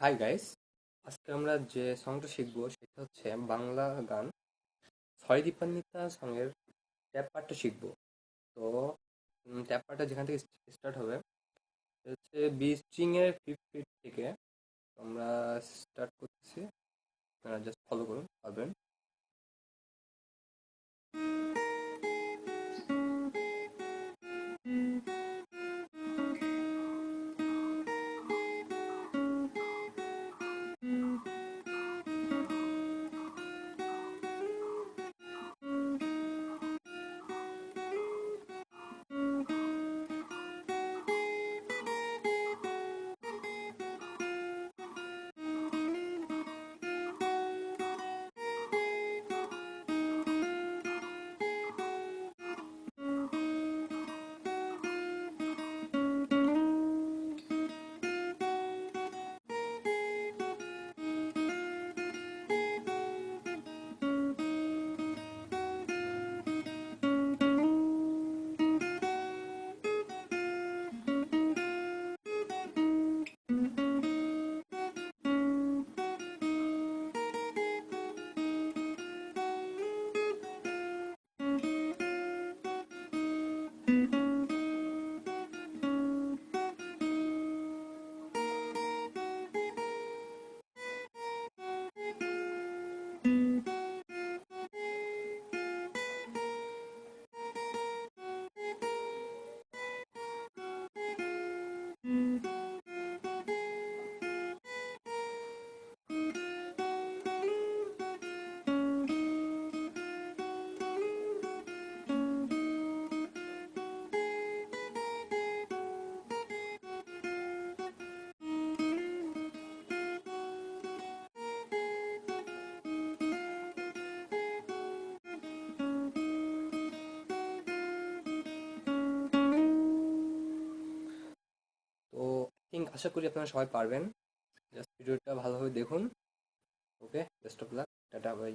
Hi guys আজকে আমরা যে সংটা শিখব, সেটা হচ্ছে বাংলা গান। ছয় দীপান্বিতা সঙ্গের ট্যাপ পার্টটা শিখব। তো ট্যাপ পার্টটা যেখান থেকে স্টার্ট হবে হচ্ছে বি স্ট্রিং এর ফিফথ ফিট থেকে। আমরা স্টার্ট করতেছি। আপনারা জাস্ট ফলো করুন। থিঙ্ক আশা করি আপনারা সবাই পারবেন। জাস্ট ভিডিওটা ভালোভাবে দেখুন। Okay best of luck tata bye